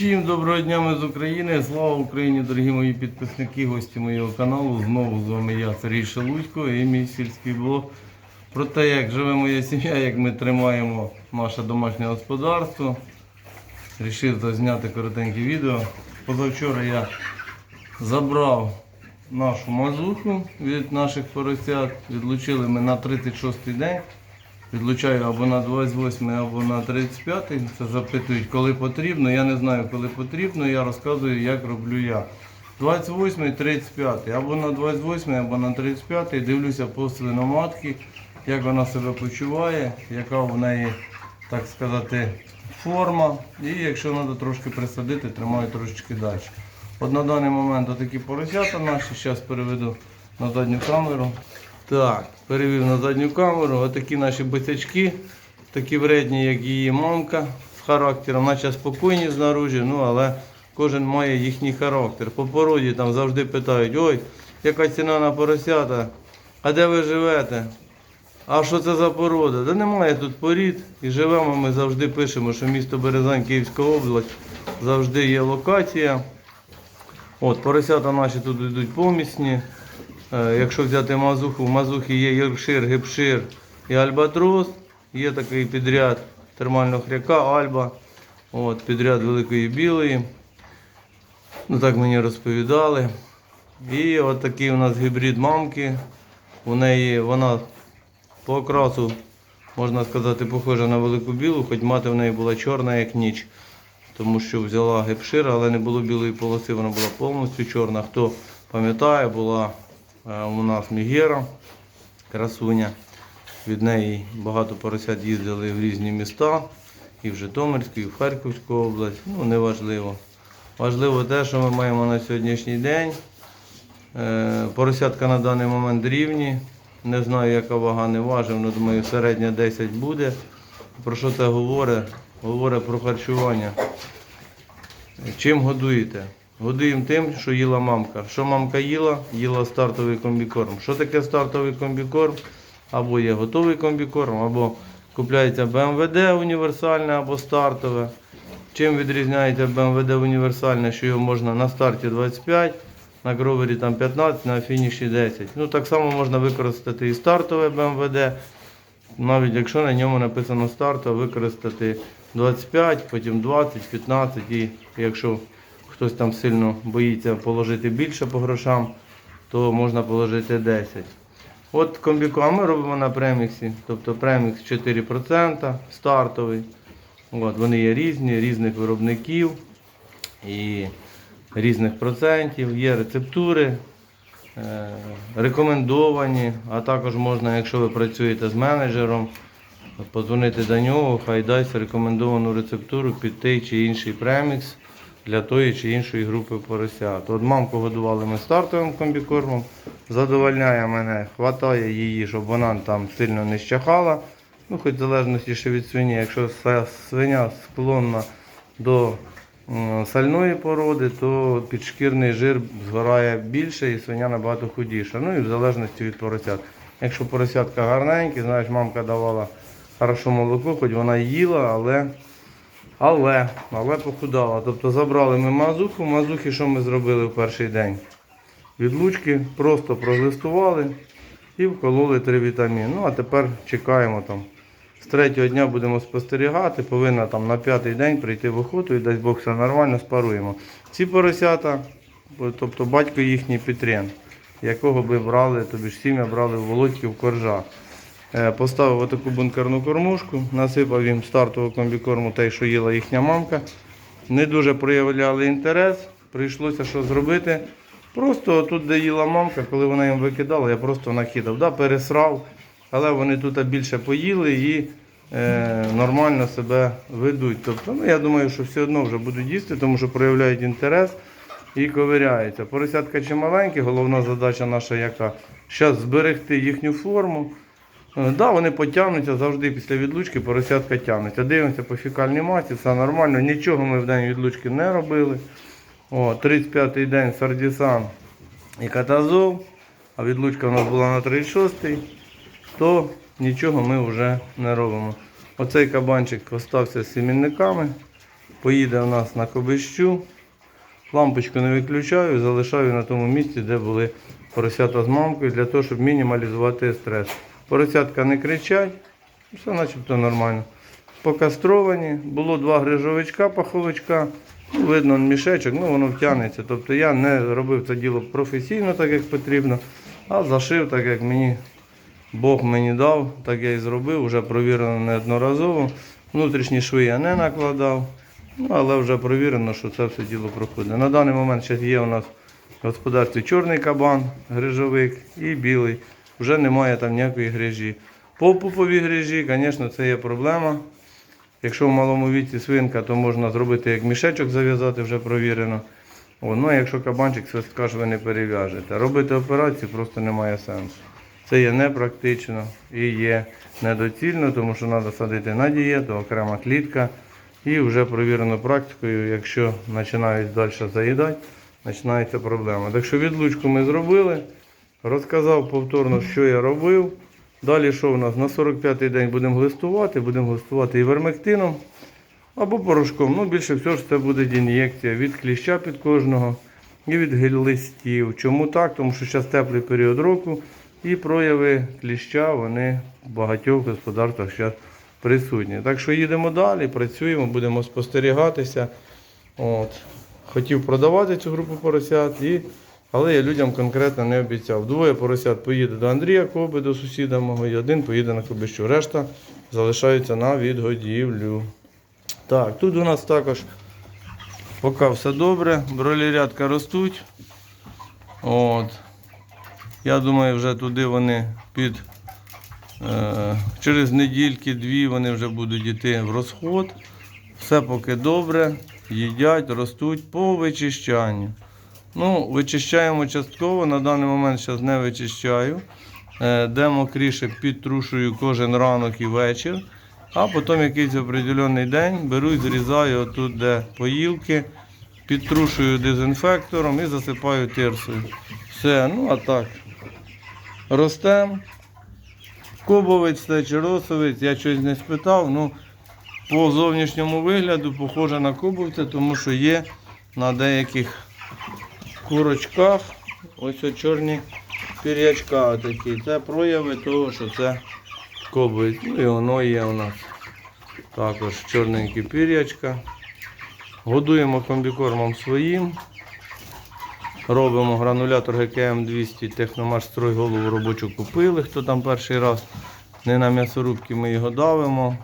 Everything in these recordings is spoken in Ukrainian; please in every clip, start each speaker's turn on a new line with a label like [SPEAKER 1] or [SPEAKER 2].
[SPEAKER 1] Всім доброго дня ми з України. Слава Україні, дорогі мої підписники, гості моєго каналу. Знову з вами я, Сергій Шелудько і мій сільський блог. Про те, як живе моя сім'я, як ми тримаємо наше домашнє господарство. Рішив зазняти коротеньке відео. Позавчора я забрав нашу мазуху від наших поросят. Відлучили ми на 36-й день. Відлучаю або на 28 або на 35 Це запитують, коли потрібно. Я не знаю, коли потрібно. Я розказую, як роблю я. 28 35 або на 28 або на 35 дивлюся по свиноматки, як вона себе почуває, яка в неї, так сказати, форма. І якщо треба трошки присадити, тримаю трошечки далі. От на даний момент отакі поросята наші, зараз переведу на задню камеру. Так, перевів на задню камеру. Отакі наші босячки, такі вредні, як її мамка з характером, наче спокійні знаружі, ну але кожен має їхній характер. По породі там завжди питають, ой, яка ціна на поросята, а де ви живете? А що це за порода? Та немає тут порід. І живемо ми завжди пишемо, що місто Березань, Київська область, завжди є локація. От, поросята наші тут йдуть помісні. Е, Якщо взяти мазуху, в мазухі є Йоркшир, Гепшир і Альбатрос. Є такий підряд термального хряка, Альба. От, підряд великої білої. Ну так мені розповідали. І от такий у нас гібрид мамки. У неї вона по окрасу, можна сказати, похожа на велику білу, хоч мати в неї була чорна, як ніч. Тому що взяла гепшир, але не було білої полоси, вона була повністю чорна. Хто пам'ятає, була у нас Мігера, красуня. Від неї багато поросят їздили в різні міста, і в Житомирську, і в Харківську область. Ну, неважливо. Важливо те, що ми маємо на сьогоднішній день. Е, Поросятка на даний момент рівні. Не знаю, яка вага не важив, але думаю, середня 10 буде. Про що це говорить? Говорить про харчування. Чим годуєте? Годуємо тим, що їла мамка. Що мамка їла? Їла стартовий комбікорм. Що таке стартовий комбікорм? Або є готовий комбікорм, або купляється БМВД універсальне або стартове. Чим відрізняється БМВД універсальне, що його можна на старті 25, на гровері там 15, на фініші 10. Ну так само можна використати і стартове БМВД, навіть якщо на ньому написано старт, використати 25, потім 20, 15 і якщо хтось там сильно боїться положити більше по грошам, то можна положити 10. От комбіку, а ми робимо на преміксі, тобто премікс 4% стартовий. От, вони є різні, різних виробників і різних процентів, є рецептури, е, рекомендовані, а також можна, якщо ви працюєте з менеджером, подзвонити до нього, хай дасть рекомендовану рецептуру під той чи інший премікс для тої чи іншої групи поросят. От мамку годували ми стартовим комбікормом, задовольняє мене, хватає її, щоб вона там сильно не щахала. Ну, хоч в залежності ще від свині, якщо свиня склонна до сальної породи, то підшкірний жир згорає більше і свиня набагато худіша. Ну і в залежності від поросят. Якщо поросятка гарненькі, знаєш, мамка давала хорошо молоко, хоч вона їла, але, але, але похудала. Тобто забрали ми мазуху. Мазухи що ми зробили в перший день? Відлучки просто пролистували і вкололи три вітаміни. Ну а тепер чекаємо там. З третього дня будемо спостерігати, повинна там на п'ятий день прийти в охоту і дасть Бог все нормально, спаруємо. Ці поросята, тобто батько їхній Петрен, якого би брали, тобі ж сім'я брали в Володьків коржа. Е, Поставив отаку бункерну кормушку, насипав їм стартового комбікорму, те, що їла їхня мамка. Не дуже проявляли інтерес. Прийшлося що зробити. Просто тут, де їла мамка, коли вона їм викидала, я просто накидав. Да, пересрав, але вони тут більше поїли і е, нормально себе ведуть. Тобто, ну, я думаю, що все одно вже будуть їсти, тому що проявляють інтерес і ковиряються. Поросятка чи маленькі, головна задача наша яка? Зараз зберегти їхню форму. Е, Да, вони потягнуться завжди після відлучки, поросятка тягнуться. Дивимося по фікальній масі, все нормально. Нічого ми в день відлучки не робили. О, 35-й день сардісан і катазол, а відлучка у нас була на 36-й, то нічого ми вже не робимо. Оцей кабанчик остався з сімінниками. поїде у нас на кобищу. Лампочку не виключаю, залишаю на тому місці, де були поросята з мамкою, для того, щоб мінімалізувати стрес. Поросятка не кричать, все начебто нормально. Покастровані, було два грижовичка, паховичка, ну, видно мішечок, ну воно втягнеться. Тобто я не робив це діло професійно, так як потрібно, а зашив так, як мені Бог мені дав, так я і зробив, вже провірено неодноразово. Внутрішні шви я не накладав, ну, але вже провірено, що це все діло проходить. На даний момент ще є у нас в господарстві чорний кабан, грижовик і білий. Вже немає там ніякої грижі. По пуповій грижі, звісно, це є проблема. Якщо в малому віці свинка, то можна зробити як мішечок зав'язати, вже провірено. О, ну а якщо кабанчик свистка ж ви не перев'яжете. Робити операцію просто немає сенсу. Це є непрактично і є недоцільно, тому що треба садити на дієту, окрема клітка. І вже провірено практикою, якщо починають далі заїдати, починається проблема. Так що відлучку ми зробили, розказав повторно, що я робив. Далі що у нас? На 45-й день будемо глистувати, будемо глистувати і вермектином або порошком. Ну, більше всього ж це буде ін'єкція від кліща під кожного і від гель-листів. Чому так? Тому що зараз теплий період року і прояви кліща вони в багатьох господарствах зараз присутні. Так що їдемо далі, працюємо, будемо спостерігатися. От. Хотів продавати цю групу поросят, і... але я людям конкретно не обіцяв. Двоє поросят поїде до Андрія Коби, до сусіда мого, і один поїде на Кобищу. Решта залишаються на відгодівлю. Так, тут у нас також поки все добре, бролірятка ростуть. От. Я думаю, вже туди вони під е, через недільки-дві вони вже будуть йти в розход. Все поки добре, їдять, ростуть по вичищанню. Ну, вичищаємо частково, на даний момент зараз не вичищаю. Е, де мокріше підтрушую кожен ранок і вечір. А потім якийсь определений день беру і зрізаю отут, де поїлки, підтрушую дезінфектором і засипаю тирсою. Все, ну а так. Ростем. Кобовець це чи росовець, я щось не спитав. Ну, по зовнішньому вигляду похоже на кобовця, тому що є на деяких курочках ось о чорні пір'ячка такі. Це прояви того, що це кобовець. Ну і воно є у нас. Також чорненькі пір'ячка. Годуємо комбікормом своїм. Робимо гранулятор ГКМ 200 Техномаш строй голову робочу купили. Хто там перший раз не на м'ясорубці ми його давимо.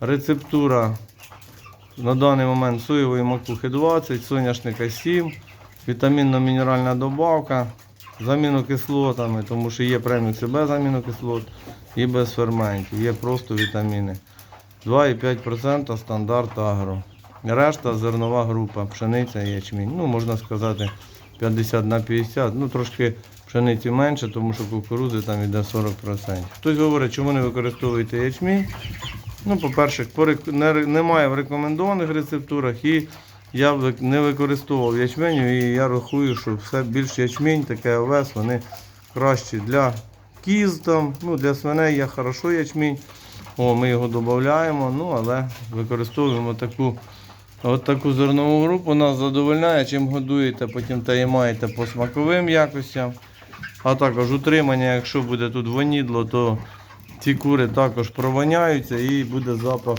[SPEAKER 1] Рецептура на даний момент соєвої макухи 20, соняшника 7, вітамінно-мінеральна добавка, з амінокислотами, тому що є премікси без амінокислот і без ферментів, є просто вітаміни. 2,5% стандарт агро. Решта зернова група, пшениця, ячмінь. Ну, можна сказати, 50 на 50. Ну, трошки пшениці менше, тому що кукурузи там йде 40%. Хтось говорить, чому не використовуєте ячмінь. Ну, по-перше, немає в рекомендованих рецептурах і я не використовував ячменю і я рахую, що все більш ячмінь, таке овес, вони кращі для кіз там, ну, для свиней є хорошо ячмінь. О, ми його додаємо, ну, але використовуємо таку, от таку зернову групу, нас задовольняє, чим годуєте, потім та і маєте по смаковим якостям. А також утримання, якщо буде тут вонідло, то ці кури також провоняються і буде запах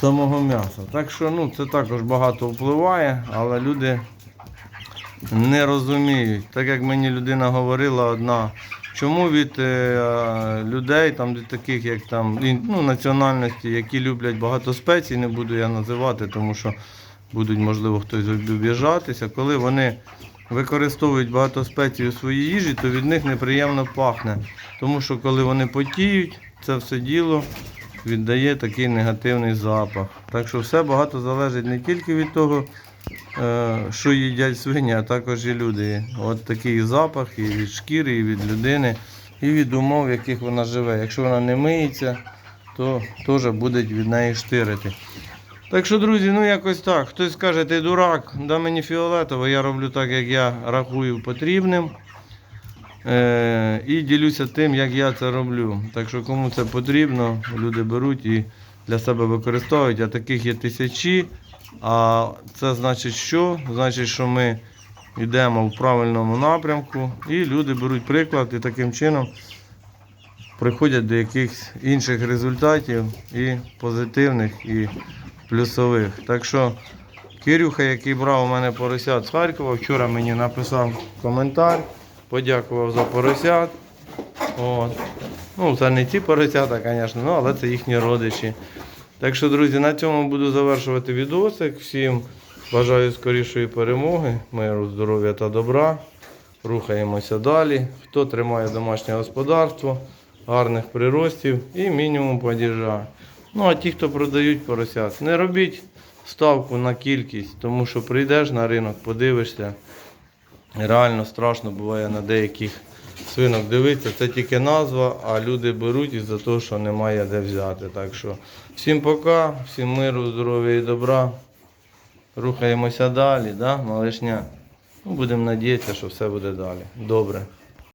[SPEAKER 1] самого м'яса. Так що ну, це також багато впливає, але люди не розуміють. Так як мені людина говорила одна, чому від е, людей, там, від таких як там, ну, національності, які люблять багато спецій, не буду я називати, тому що будуть, можливо, хтось обіжатися, коли вони використовують багато спецій у своїй їжі, то від них неприємно пахне. Тому що коли вони потіють, це все діло віддає такий негативний запах. Так що все багато залежить не тільки від того, е, що їдять свині, а також і люди. От такий запах і від шкіри, і від людини, і від умов, в яких вона живе. Якщо вона не миється, то теж буде від неї штирити. Так що, друзі, ну якось так. Хтось скаже, ти дурак, да мені фіолетово, я роблю так, як я рахую потрібним. Е, і ділюся тим, як я це роблю. Так що кому це потрібно, люди беруть і для себе використовують, а таких є тисячі. А це значить що? Значить, що ми йдемо в правильному напрямку і люди беруть приклад і таким чином приходять до якихось інших результатів і позитивних, і плюсових. Так що Кирюха, який брав у мене поросят з Харкова, вчора мені написав коментар, подякував за поросят. От. Ну, це не ті поросята, звісно, ну, але це їхні родичі. Так що, друзі, на цьому буду завершувати відосик. Всім бажаю скорішої перемоги, миру, здоров'я та добра. Рухаємося далі. Хто тримає домашнє господарство, гарних приростів і мінімум падіжа. Ну а ті, хто продають поросят, не робіть ставку на кількість, тому що прийдеш на ринок, подивишся. Реально страшно буває на деяких свинок дивитися. Це тільки назва, а люди беруть із-за того, що немає де взяти. Так що всім пока, всім миру, здоров'я і добра. Рухаємося далі, да, малишня? Ну, будемо надіятися, що все буде далі. Добре.